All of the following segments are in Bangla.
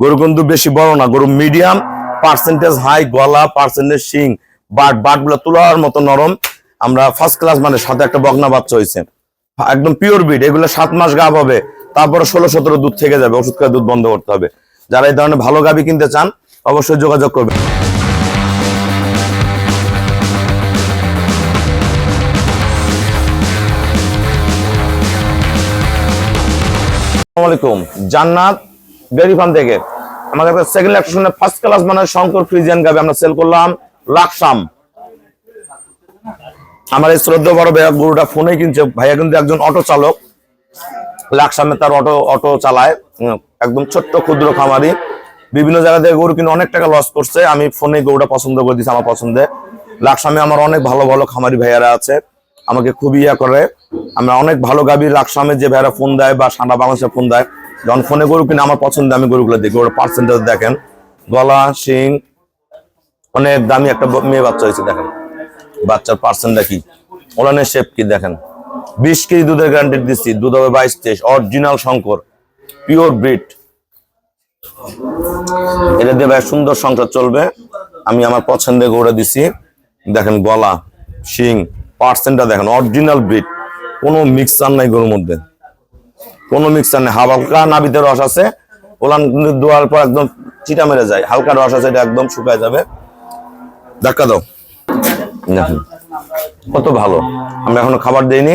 গরু কিন্তু বেশি বড় না, গরু মিডিয়াম পার্সেন্টেজ হাই গলা পার্সেন্টেজ শিং। বাট বাটগুলো তোলার মতো নরম। আমরা ফার্স্ট ক্লাস মানে সাথে একটা বগনা বাচ্চা হয়েছে। একদম পিওর বিড এগুলো সাত মাস গাব হবে, তারপরে ষোলো সতেরো দুধ থেকে যাবে, ওষুধ করে দুধ বন্ধ করতে হবে। যারা এই ধরনের ভালো গাবি কিনতে চান, অবশ্যই যোগাযোগ করবে জান্নাত ডেয়ারি ফার্ম থেকে। আমাদের কাছে সেকেন্ড ইলেকট্রিশনের ফার্স্ট ক্লাস মানে শঙ্কর ফ্রিজিয়ান গাবে, আমরা সেল করলাম লাকসাম আমার এই শ্রদ্ধা বড় ভাইয়া গরুটা ফোনে কিনছে। ভাইয়া কিন্তু একজন অটো চালক। লাকসামে তার অটো অটো চালায়। একদম ছোট্ট, ক্ষুদ্র খামারি। বিভিন্ন জায়গা থেকে গরু কিনে অনেক টাকা লস করছে। আমি ফোনে গরুটা পছন্দ করে দিচ্ছি আমার পছন্দে। লাকসামে আমার অনেক ভালো ভালো খামারি ভাইয়ারা আছে। আমাকে খুবই ইয়া করে। আমরা অনেক ভালো গাবি। লাকসামে যে ভাইয়ারা ফোন দেয় বা সারা বাংলাদেশে ফোন দেয় যখন ফোনে গরু কিনে আমার পছন্দ আমি গরুগুলো দেখি, ওরা পার্সেন্টেজ দেখেন। গলা, শিং, অনেক দামি একটা মেয়ে বাচ্চা হয়েছে, দেখেন। বাচ্চার পার্সেন্টটা কি ওলানের শেপ কি দেখেন? বিশ কেজি দুধের গ্যারান্টি দিচ্ছি, দুধ হবে বাইশ তেইশ অরিজিনাল শঙ্কর পিওর ব্রিড এটা দিয়ে ভাই সুন্দর সংসার চলবে। আমি আমার পছন্দের গৌড়া দিছি দেখেন গলা, শিং পার্সেন্টটা দেখেন অরিজিনাল ব্রিড কোনো মিক্সার নাই গরুর মধ্যে। কোনো মিক্সার নেই। হালকা নাবিতে রস আছে। ওলান দোয়ার পর একদম চিটা মেরে যায়। হালকা রস আছে, এটা একদম শুকায় যাবে। ধাক্কা দাও। কত ভালো। আমরা এখনও খাবার দেইনি।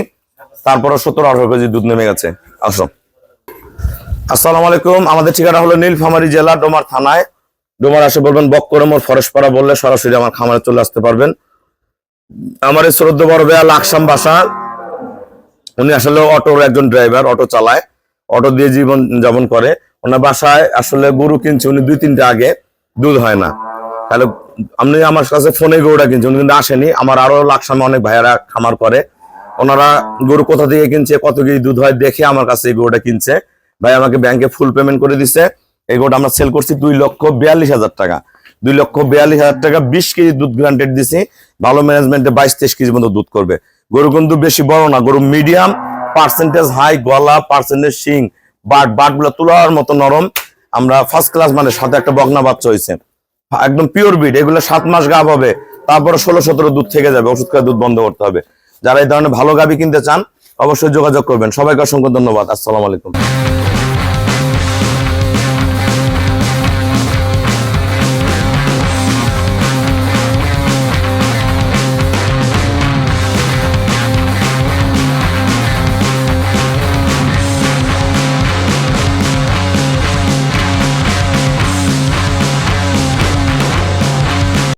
তারপরে সত্তর আঠারো কেজি দুধ নেমে গেছে। আসো। আসসালামু আলাইকুম। আমাদের ঠিকানা হলো নীলফামারী জেলা, ডোমার থানায়। ডোমার আসে বলবেন বক্করমোর ফরেশপাড়া বললে সরাসরি আমার খামারে চলে আসতে পারবেন। আমার এই শ্রদ্ধ বড় বেয়া লাকসাম বাসা। উনি আসলে অটোর একজন ড্রাইভার অটো চালায়, অটো দিয়ে জীবন যাপন করে। ওনার বাসায় আসলে গরু কিনছে উনি দুই তিনটা আগে, দুধ হয় না। তাহলে আপনি আমার কাছে ফোনে গরুটা কিনছে, উনি কিন্তু আসেনি। আমার আরও লাকসামে অনেক ভাইয়ারা খামার করে। ওনারা গরু কোথা থেকে কিনছে, কত কেজি দুধ হয়, দেখে আমার কাছে এই গরুটা কিনছে। ভাই আমাকে ব্যাংকে ফুল পেমেন্ট করে দিছে। এই গরুটা আমরা সেল করছি দুই লক্ষ বিয়াল্লিশ হাজার টাকা। দুই লক্ষ বিয়াল্লিশ হাজার টাকা বিশ কেজি দুধ গ্রান্টেড দিছি। ভালো ম্যানেজমেন্টে বাইশ তেইশ কেজি মতো দুধ করবে। গরু কিন্তু বেশি বড় না, গরু মিডিয়াম পার্সেন্টেজ হাই গলা পার্সেন্টেজ শিং, বাট বাটগুলা তোলার মতো নরম। আমরা ফার্স্ট ক্লাস মানে সাথে একটা বগনা বাচ্চা হয়েছে একদম পিওর বিড এগুলো সাত মাস গাভ হবে, তারপরে ষোলো সতেরো দুধ থেকে যাবে, ওষুধ করে দুধ বন্ধ করতে হবে। যারা এই ধরনের ভালো গাবি কিনতে চান, অবশ্যই যোগাযোগ করবেন। সবাইকে অসংখ্য ধন্যবাদ। আসসালামু আলাইকুম।